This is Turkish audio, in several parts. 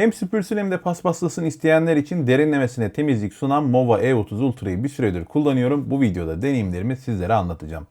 Hem süpürsün hem de paspaslasın isteyenler için derinlemesine temizlik sunan Mova E30 Ultra'yı bir süredir kullanıyorum. Bu videoda deneyimlerimi sizlere anlatacağım.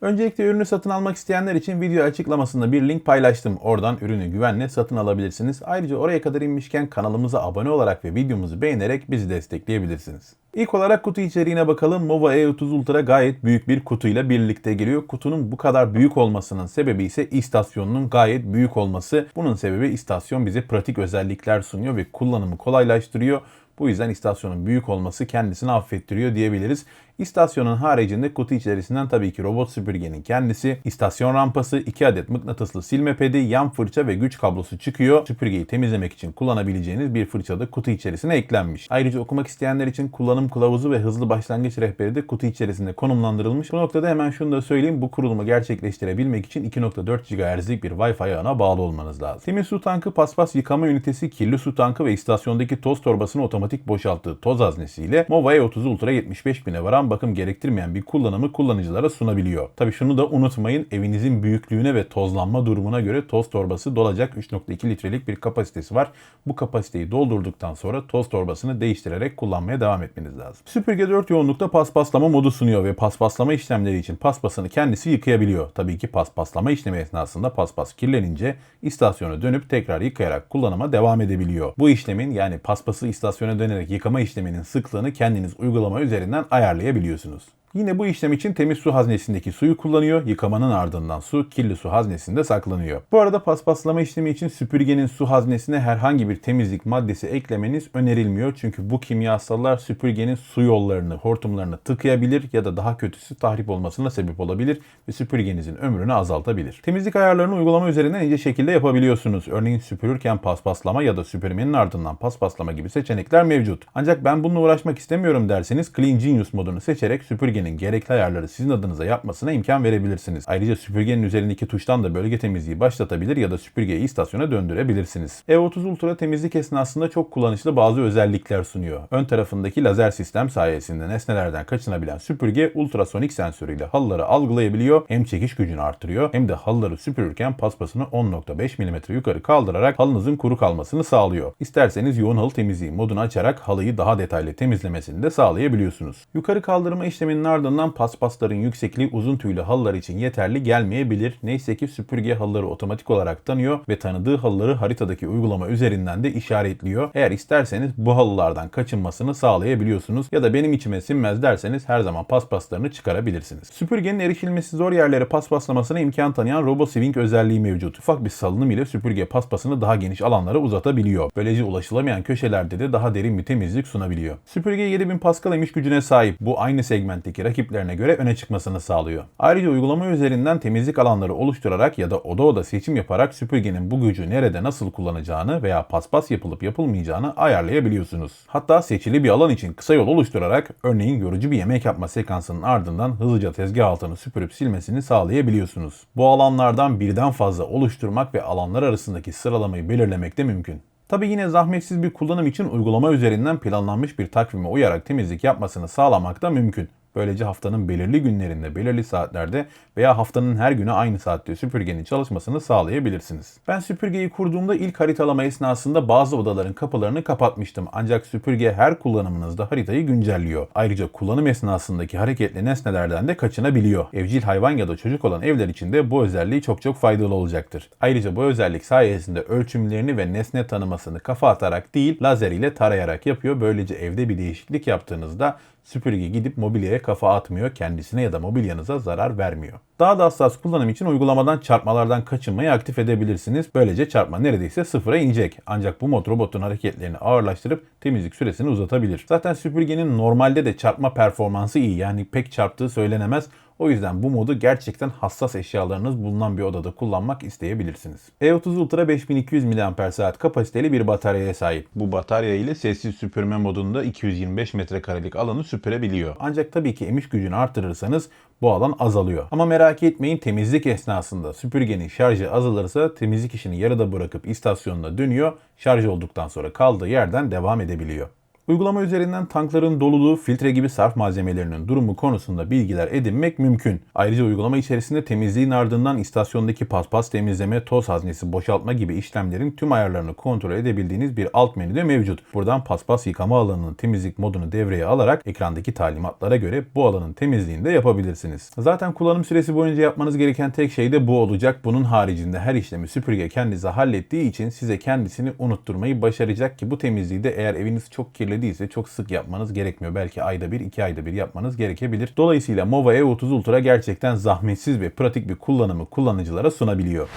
Öncelikle ürünü satın almak isteyenler için video açıklamasında bir link paylaştım. Oradan ürünü güvenle satın alabilirsiniz. Ayrıca oraya kadar inmişken kanalımıza abone olarak ve videomuzu beğenerek bizi destekleyebilirsiniz. İlk olarak kutu içeriğine bakalım. Mova E30 Ultra gayet büyük bir kutuyla birlikte geliyor. Kutunun bu kadar büyük olmasının sebebi ise istasyonunun gayet büyük olması. Bunun sebebi istasyon bize pratik özellikler sunuyor ve kullanımı kolaylaştırıyor. Bu yüzden istasyonun büyük olması kendisini affettiriyor diyebiliriz. İstasyonun haricinde kutu içerisinden tabii ki robot süpürgenin kendisi, istasyon rampası, 2 adet mıknatıslı silme pedi, yan fırça ve güç kablosu çıkıyor. Süpürgeyi temizlemek için kullanabileceğiniz bir fırça da kutu içerisine eklenmiş. Ayrıca okumak isteyenler için kullanım kılavuzu ve hızlı başlangıç rehberi de kutu içerisinde konumlandırılmış. Bu noktada hemen şunu da söyleyeyim. Bu kurulumu gerçekleştirebilmek için 2.4 GHz'lik bir Wi-Fi ağına bağlı olmanız lazım. Temiz su tankı, paspas yıkama ünitesi, kirli su tankı ve istasyondaki toz torbasını otomatik boşalttığı toz haznesiyle Mova E30 Ultra 75 bine varan bakım gerektirmeyen bir kullanımı kullanıcılara sunabiliyor. Tabii şunu da unutmayın evinizin büyüklüğüne ve tozlanma durumuna göre toz torbası dolacak 3.2 litrelik bir kapasitesi var. Bu kapasiteyi doldurduktan sonra toz torbasını değiştirerek kullanmaya devam etmeniz lazım. Süpürge 4 yoğunlukta paspaslama modu sunuyor ve paspaslama işlemleri için paspasını kendisi yıkayabiliyor. Tabii ki paspaslama işlemi esnasında paspas kirlenince istasyona dönüp tekrar yıkayarak kullanıma devam edebiliyor. Bu işlemin yani paspası istasyona dönerek yıkama işleminin sıklığını kendiniz uygulama üzerinden ayarlayabiliyorsunuz. Yine bu işlem için temiz su haznesindeki suyu kullanıyor. Yıkamanın ardından su kirli su haznesinde saklanıyor. Bu arada paspaslama işlemi için süpürgenin su haznesine herhangi bir temizlik maddesi eklemeniz önerilmiyor. Çünkü bu kimyasallar süpürgenin su yollarını, hortumlarını tıkayabilir ya da daha kötüsü tahrip olmasına sebep olabilir ve süpürgenizin ömrünü azaltabilir. Temizlik ayarlarını uygulama üzerinden ince şekilde yapabiliyorsunuz. Örneğin süpürürken paspaslama ya da süpürmenin ardından paspaslama gibi seçenekler mevcut. Ancak ben bununla uğraşmak istemiyorum derseniz Clean Genius modunu seçerek süpürge süpürgenin gerekli ayarları sizin adınıza yapmasına imkan verebilirsiniz. Ayrıca süpürgenin üzerindeki tuştan da bölge temizliği başlatabilir ya da süpürgeyi istasyona döndürebilirsiniz. E30 Ultra temizlik esnasında çok kullanışlı bazı özellikler sunuyor. Ön tarafındaki lazer sistem sayesinde nesnelerden kaçınabilen süpürge ultrasonik sensörüyle halıları algılayabiliyor. Hem çekiş gücünü artırıyor hem de halıları süpürürken paspasını 10.5 mm yukarı kaldırarak halınızın kuru kalmasını sağlıyor. İsterseniz yoğun halı temizliği modunu açarak halıyı daha detaylı temizlemesini de sağlayabiliyorsunuz. Yukarı kaldırma işleminin ardından paspasların yüksekliği uzun tüylü halılar için yeterli gelmeyebilir. Neyse ki süpürge halıları otomatik olarak tanıyor ve tanıdığı halıları haritadaki uygulama üzerinden de işaretliyor. Eğer isterseniz bu halılardan kaçınmasını sağlayabiliyorsunuz ya da benim içime sinmez derseniz her zaman paspaslarını çıkarabilirsiniz. Süpürgenin erişilmesi zor yerlere paspaslamasına imkan tanıyan Robo Swing özelliği mevcut. Ufak bir salınım ile süpürge paspasını daha geniş alanlara uzatabiliyor. Böylece ulaşılamayan köşelerde de daha derin bir temizlik sunabiliyor. Süpürge 7000 Pascal emiş gücüne sahip. Bu aynı segmentteki çevredeki rakiplerine göre öne çıkmasını sağlıyor. Ayrıca uygulama üzerinden temizlik alanları oluşturarak ya da oda oda seçim yaparak süpürgenin bu gücü nerede nasıl kullanacağını veya paspas yapılıp yapılmayacağını ayarlayabiliyorsunuz. Hatta seçili bir alan için kısa yol oluşturarak örneğin yorucu bir yemek yapma sekansının ardından hızlıca tezgah altını süpürüp silmesini sağlayabiliyorsunuz. Bu alanlardan birden fazla oluşturmak ve alanlar arasındaki sıralamayı belirlemek de mümkün. Tabi yine zahmetsiz bir kullanım için uygulama üzerinden planlanmış bir takvime uyarak temizlik yapmasını sağlamak da mümkün. Böylece haftanın belirli günlerinde, belirli saatlerde veya haftanın her günü aynı saatte süpürgenin çalışmasını sağlayabilirsiniz. Ben süpürgeyi kurduğumda ilk haritalama esnasında bazı odaların kapılarını kapatmıştım. Ancak süpürge her kullanımınızda haritayı güncelliyor. Ayrıca kullanım esnasındaki hareketli nesnelerden de kaçınabiliyor. Evcil hayvan ya da çocuk olan evler için de bu özelliği çok çok faydalı olacaktır. Ayrıca bu özellik sayesinde ölçümlerini ve nesne tanımasını kafa atarak değil lazer ile tarayarak yapıyor. Böylece evde bir değişiklik yaptığınızda Süpürge gidip mobilyaya kafa atmıyor, kendisine ya da mobilyanıza zarar vermiyor. Daha da hassas kullanım için uygulamadan çarpmalardan kaçınmayı aktif edebilirsiniz. Böylece çarpma neredeyse sıfıra inecek. Ancak bu mod robotun hareketlerini ağırlaştırıp temizlik süresini uzatabilir. Zaten süpürgenin normalde de çarpma performansı iyi yani pek çarptığı söylenemez. O yüzden bu modu gerçekten hassas eşyalarınız bulunan bir odada kullanmak isteyebilirsiniz. E30 Ultra 5200 mAh kapasiteli bir bataryaya sahip. Bu batarya ile sessiz süpürme modunda 225 metrekarelik alanı süpürebiliyor. Ancak tabii ki emiş gücünü artırırsanız bu alan azalıyor. Ama merak etmeyin temizlik esnasında süpürgenin şarjı azalırsa temizlik işini yarıda bırakıp istasyonuna dönüyor. Şarj olduktan sonra kaldığı yerden devam edebiliyor. Uygulama üzerinden tankların doluluğu, filtre gibi sarf malzemelerinin durumu konusunda bilgiler edinmek mümkün. Ayrıca uygulama içerisinde temizliğin ardından istasyondaki paspas temizleme, toz haznesi boşaltma gibi işlemlerin tüm ayarlarını kontrol edebildiğiniz bir alt menü de mevcut. Buradan paspas yıkama alanının temizlik modunu devreye alarak ekrandaki talimatlara göre bu alanın temizliğini de yapabilirsiniz. Zaten kullanım süresi boyunca yapmanız gereken tek şey de bu olacak. Bunun haricinde her işlemi süpürge kendisi hallettiği için size kendisini unutturmayı başaracak ki bu temizliği de eğer eviniz çok kirli değilse çok sık yapmanız gerekmiyor. Belki ayda bir, iki ayda bir yapmanız gerekebilir. Dolayısıyla Mova E30 Ultra gerçekten zahmetsiz ve pratik bir kullanımı kullanıcılara sunabiliyor.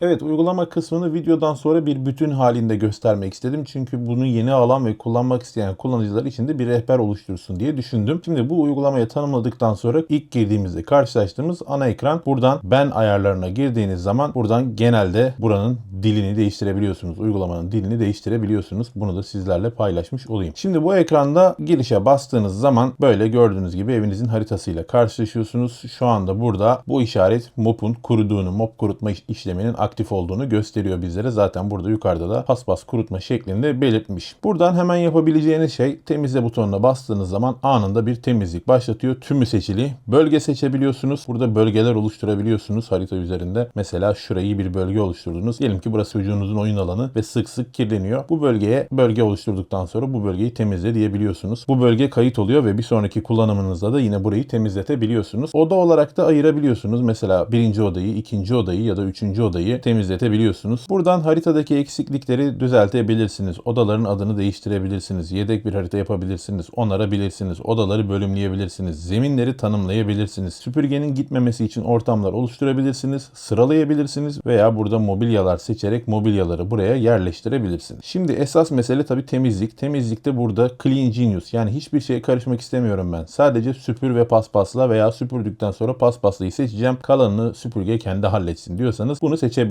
Evet uygulama kısmını videodan sonra bir bütün halinde göstermek istedim. Çünkü bunu yeni alan ve kullanmak isteyen kullanıcılar için de bir rehber oluştursun diye düşündüm. Şimdi bu uygulamayı tanımladıktan sonra ilk girdiğimizde karşılaştığımız ana ekran. Buradan ben ayarlarına girdiğiniz zaman buradan genelde buranın dilini değiştirebiliyorsunuz. Uygulamanın dilini değiştirebiliyorsunuz. Bunu da sizlerle paylaşmış olayım. Şimdi bu ekranda girişe bastığınız zaman böyle gördüğünüz gibi evinizin haritasıyla karşılaşıyorsunuz. Şu anda burada bu işaret mopun kuruduğunu, mop kurutma işleminin aktif olduğunu gösteriyor bizlere. Zaten burada yukarıda da paspas kurutma şeklinde belirtmiş. Buradan hemen yapabileceğiniz şey temizle butonuna bastığınız zaman anında bir temizlik başlatıyor. Tümü seçili. Bölge seçebiliyorsunuz. Burada bölgeler oluşturabiliyorsunuz harita üzerinde. Mesela şurayı bir bölge oluşturdunuz. Diyelim ki burası çocuğunuzun oyun alanı ve sık sık kirleniyor. Bu bölgeye bölge oluşturduktan sonra bu bölgeyi temizle diyebiliyorsunuz. Bu bölge kayıt oluyor ve bir sonraki kullanımınızda da yine burayı temizletebiliyorsunuz. Oda olarak da ayırabiliyorsunuz. Mesela birinci odayı, ikinci odayı ya da üçüncü odayı temizletebiliyorsunuz. Buradan haritadaki eksiklikleri düzeltebilirsiniz. Odaların adını değiştirebilirsiniz. Yedek bir harita yapabilirsiniz. Onarabilirsiniz. Odaları bölümleyebilirsiniz. Zeminleri tanımlayabilirsiniz. Süpürgenin gitmemesi için ortamlar oluşturabilirsiniz. Sıralayabilirsiniz veya burada mobilyalar seçerek mobilyaları buraya yerleştirebilirsiniz. Şimdi esas mesele tabii temizlik. Temizlikte burada clean genius yani hiçbir şeye karışmak istemiyorum ben. Sadece süpür ve paspasla veya süpürdükten sonra paspaslıyı seçeceğim. Kalanını süpürge kendi halletsin diyorsanız bunu seçebilirsiniz.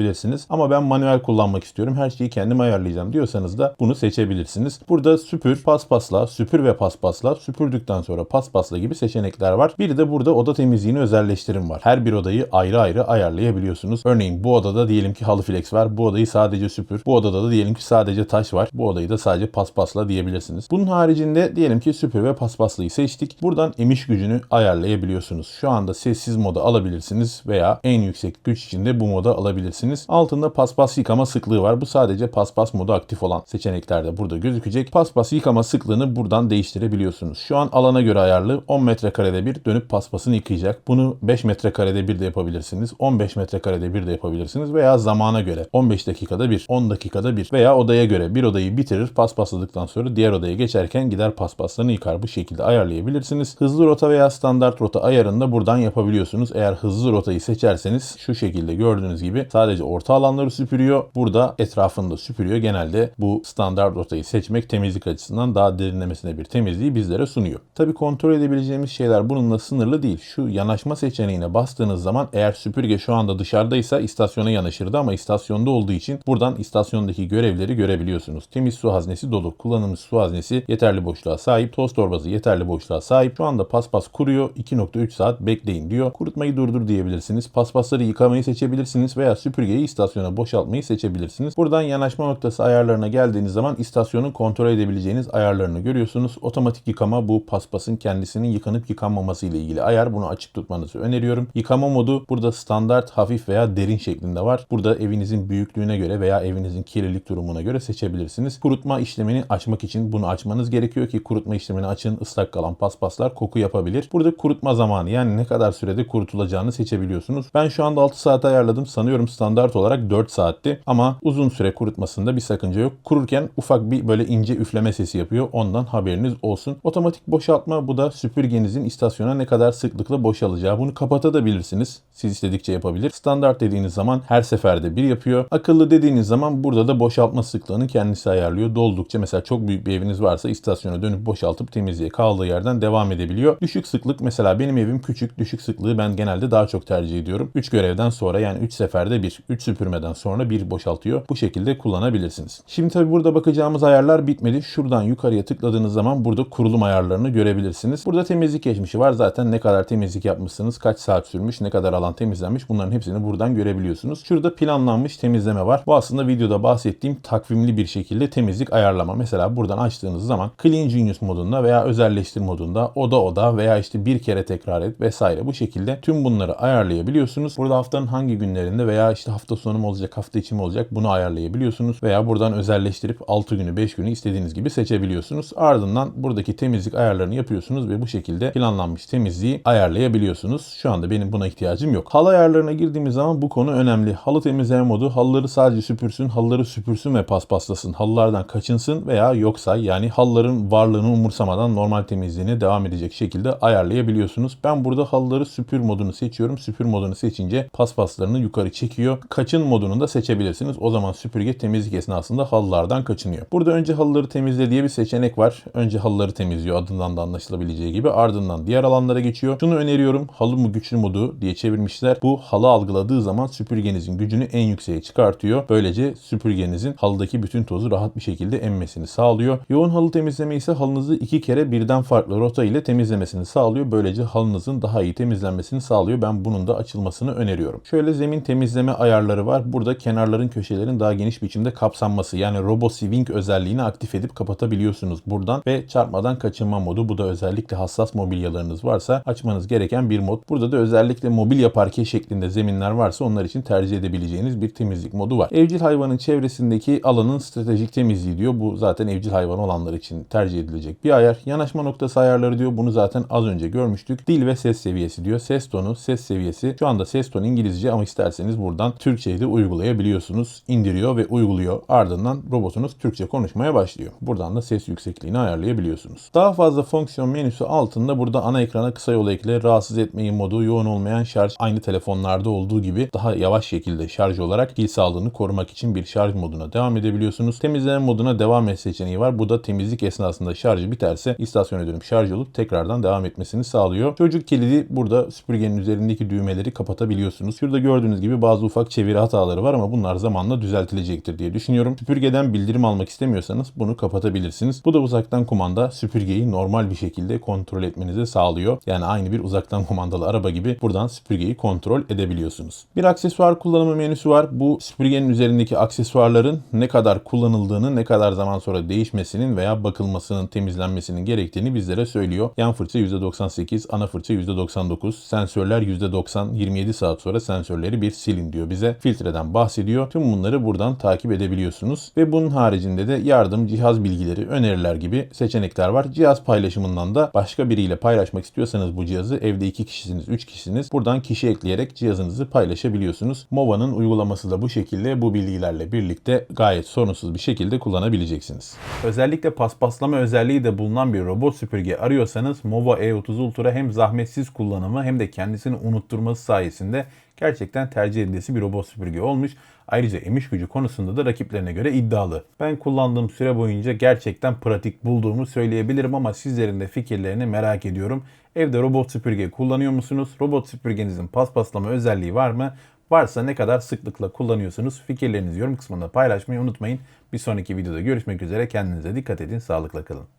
Ama ben manuel kullanmak istiyorum. Her şeyi kendim ayarlayacağım diyorsanız da bunu seçebilirsiniz. Burada süpür, paspasla, süpür ve paspasla, süpürdükten sonra paspasla gibi seçenekler var. Bir de burada oda temizliğini özelleştirim var. Her bir odayı ayrı ayrı ayarlayabiliyorsunuz. Örneğin bu odada diyelim ki halı flex var. Bu odayı sadece süpür. Bu odada da diyelim ki sadece taş var. Bu odayı da sadece paspasla diyebilirsiniz. Bunun haricinde diyelim ki süpür ve paspaslıyı seçtik. Buradan emiş gücünü ayarlayabiliyorsunuz. Şu anda sessiz moda alabilirsiniz veya en yüksek güç içinde bu moda alabilirsiniz. Altında paspas yıkama sıklığı var. Bu sadece paspas modu aktif olan seçeneklerde burada gözükecek. Paspas yıkama sıklığını buradan değiştirebiliyorsunuz. Şu an alana göre ayarlı 10 metrekarede bir dönüp paspasını yıkayacak. Bunu 5 metrekarede bir de yapabilirsiniz. 15 metrekarede bir de yapabilirsiniz veya zamana göre 15 dakikada bir, 10 dakikada bir veya odaya göre bir odayı bitirir paspasladıktan sonra diğer odaya geçerken gider paspaslarını yıkar. Bu şekilde ayarlayabilirsiniz. Hızlı rota veya standart rota ayarını da buradan yapabiliyorsunuz. Eğer hızlı rotayı seçerseniz şu şekilde gördüğünüz gibi sadece orta alanları süpürüyor. Burada etrafını da süpürüyor. Genelde bu standart rotayı seçmek temizlik açısından daha derinlemesine bir temizliği bizlere sunuyor. Tabi kontrol edebileceğimiz şeyler bununla sınırlı değil. Şu yanaşma seçeneğine bastığınız zaman eğer süpürge şu anda dışarıdaysa istasyona yanaşırdı ama istasyonda olduğu için buradan istasyondaki görevleri görebiliyorsunuz. Temiz su haznesi dolu. Kullanılmış su haznesi yeterli boşluğa sahip. Toz torbası yeterli boşluğa sahip. Şu anda paspas kuruyor. 2.3 saat bekleyin diyor. Kurutmayı durdur diyebilirsiniz. Paspasları yıkamayı seçebilirsiniz veya süpürgeyi istasyona boşaltmayı seçebilirsiniz. Buradan yanaşma noktası ayarlarına geldiğiniz zaman istasyonun kontrol edebileceğiniz ayarlarını görüyorsunuz. Otomatik yıkama bu paspasın kendisinin yıkanıp yıkanmaması ile ilgili ayar. Bunu açık tutmanızı öneriyorum. Yıkama modu burada standart, hafif veya derin şeklinde var. Burada evinizin büyük büyüklüğüne göre veya evinizin kirlilik durumuna göre seçebilirsiniz. Kurutma işlemini açmak için bunu açmanız gerekiyor ki kurutma işlemini açın ıslak kalan paspaslar koku yapabilir. Burada kurutma zamanı yani ne kadar sürede kurutulacağını seçebiliyorsunuz. Ben şu anda 6 saat ayarladım. Sanıyorum standart olarak 4 saatti ama uzun süre kurutmasında bir sakınca yok. Kururken ufak bir böyle ince üfleme sesi yapıyor. Ondan haberiniz olsun. Otomatik boşaltma bu da süpürgenizin istasyona ne kadar sıklıkla boşalacağı. Bunu kapatabilirsiniz. Siz istedikçe yapabilir. Standart dediğiniz zaman her seferde bir yapıyor. Akıllı dediğiniz zaman burada da boşaltma sıklığını kendisi ayarlıyor. Doldukça mesela çok büyük bir eviniz varsa istasyona dönüp boşaltıp temizliğe kaldığı yerden devam edebiliyor. Düşük sıklık mesela benim evim küçük. Düşük sıklığı ben genelde daha çok tercih ediyorum. 3 görevden sonra yani 3 seferde bir, 3 süpürmeden sonra bir boşaltıyor. Bu şekilde kullanabilirsiniz. Şimdi tabi burada bakacağımız ayarlar bitmedi. Şuradan yukarıya tıkladığınız zaman burada kurulum ayarlarını görebilirsiniz. Burada temizlik geçmişi var. Zaten ne kadar temizlik yapmışsınız, kaç saat sürmüş, ne kadar alan temizlenmiş bunların hepsini buradan görebiliyorsunuz. Şurada planlanmış temizleme var. Bu aslında videoda bahsettiğim takvimli bir şekilde temizlik ayarlama. Mesela buradan açtığınız zaman Clean Genius modunda veya özelleştir modunda oda oda veya işte bir kere tekrar et vesaire bu şekilde tüm bunları ayarlayabiliyorsunuz. Burada haftanın hangi günlerinde veya işte hafta sonu mu olacak, hafta içi mi olacak bunu ayarlayabiliyorsunuz. Veya buradan özelleştirip 6 günü 5 günü istediğiniz gibi seçebiliyorsunuz. Ardından buradaki temizlik ayarlarını yapıyorsunuz ve bu şekilde planlanmış temizliği ayarlayabiliyorsunuz. Şu anda benim buna ihtiyacım yok. Halı ayarlarına girdiğimiz zaman bu konu önemli. Halı temizleme modu halıları sadece süpürsün, halıları süpürsün ve paspaslasın. Halılardan kaçınsın veya yoksa yani halıların varlığını umursamadan normal temizliğine devam edecek şekilde ayarlayabiliyorsunuz. Ben burada halıları süpür modunu seçiyorum. Süpür modunu seçince paspaslarını yukarı çekiyor. Kaçın modunu da seçebilirsiniz. O zaman süpürge temizlik esnasında halılardan kaçınıyor. Burada önce halıları temizle diye bir seçenek var. Önce halıları temizliyor adından da anlaşılabileceği gibi. Ardından diğer alanlara geçiyor. Şunu öneriyorum. Halı mı güçlü modu diye çevirmişler. Bu halı algıladığı zaman süpürgenizin gücünü en yükseğe çıkartıyor. Böylece süpürgenizin halıdaki bütün tozu rahat bir şekilde emmesini sağlıyor. Yoğun halı temizleme ise halınızı iki kere birden farklı rota ile temizlemesini sağlıyor. Böylece halınızın daha iyi temizlenmesini sağlıyor. Ben bunun da açılmasını öneriyorum. Şöyle zemin temizleme ayarları var. Burada kenarların köşelerin daha geniş biçimde kapsanması yani Robo Swing özelliğini aktif edip kapatabiliyorsunuz buradan ve çarpmadan kaçınma modu. Bu da özellikle hassas mobilyalarınız varsa açmanız gereken bir mod. Burada da özellikle mobilya parke şeklinde zeminler varsa onlar için tercih edebileceğiniz bir temizlik modu var. Evcil hayvanın çevresindeki alanın stratejik temizliği diyor. Bu zaten evcil hayvan olanlar için tercih edilecek bir ayar. Yanaşma noktası ayarları diyor. Bunu zaten az önce görmüştük. Dil ve ses seviyesi diyor. Ses tonu, ses seviyesi. Şu anda ses tonu İngilizce ama isterseniz buradan Türkçeyi de uygulayabiliyorsunuz. İndiriyor ve uyguluyor. Ardından robotunuz Türkçe konuşmaya başlıyor. Buradan da ses yüksekliğini ayarlayabiliyorsunuz. Daha fazla fonksiyon menüsü altında burada ana ekrana kısa yol ekle, rahatsız etmeyin modu, yoğun olmayan şarj aynı telefonlarda olduğu gibi daha yavaş şekilde şarj olarak pil sağlığını korumak için bir şarj moduna devam edebiliyorsunuz. Temizleme moduna devam et seçeneği var. Bu da temizlik esnasında şarjı biterse istasyona dönüp şarj olup tekrardan devam etmesini sağlıyor. Çocuk kilidi burada süpürgenin üzerindeki düğmeleri kapatabiliyorsunuz. Şurada gördüğünüz gibi bazı ufak çeviri hataları var ama bunlar zamanla düzeltilecektir diye düşünüyorum. Süpürgeden bildirim almak istemiyorsanız bunu kapatabilirsiniz. Bu da uzaktan kumanda süpürgeyi normal bir şekilde kontrol etmenizi sağlıyor. Yani aynı bir uzaktan kumandalı araba gibi buradan süpürgeyi kontrol edebiliyorsunuz. Bir aksesuar kullanımı menüsü var. Bu süpürgenin üzerindeki aksesuarların ne kadar kullanıldığını, ne kadar zaman sonra değişmesinin veya bakılmasının, temizlenmesinin gerektiğini bizlere söylüyor. Yan fırça %98, ana fırça %99, sensörler %90, 27 saat sonra sensörleri bir silin diyor bize. Filtreden bahsediyor. Tüm bunları buradan takip edebiliyorsunuz. Ve bunun haricinde de yardım, cihaz bilgileri, öneriler gibi seçenekler var. Cihaz paylaşımından da başka biriyle paylaşmak istiyorsanız bu cihazı evde 2 kişisiniz, 3 kişisiniz. Buradan kişi ekleyerek cihazınızı paylaşabiliyorsunuz. Mova'nın uygulaması da bu şekilde bu bilgilerle birlikte gayet sorunsuz bir şekilde kullanabileceksiniz. Özellikle paspaslama özelliği de bulunan bir robot süpürge arıyorsanız Mova E30 Ultra hem zahmetsiz kullanımı hem de kendisini unutturması sayesinde gerçekten tercih edilesi bir robot süpürge olmuş. Ayrıca emiş gücü konusunda da rakiplerine göre iddialı. Ben kullandığım süre boyunca gerçekten pratik bulduğumu söyleyebilirim ama sizlerin de fikirlerini merak ediyorum. Evde robot süpürge kullanıyor musunuz? Robot süpürgenizin paspaslama özelliği var mı? Varsa ne kadar sıklıkla kullanıyorsunuz? Fikirlerinizi yorum kısmında paylaşmayı unutmayın. Bir sonraki videoda görüşmek üzere. Kendinize dikkat edin. Sağlıkla kalın.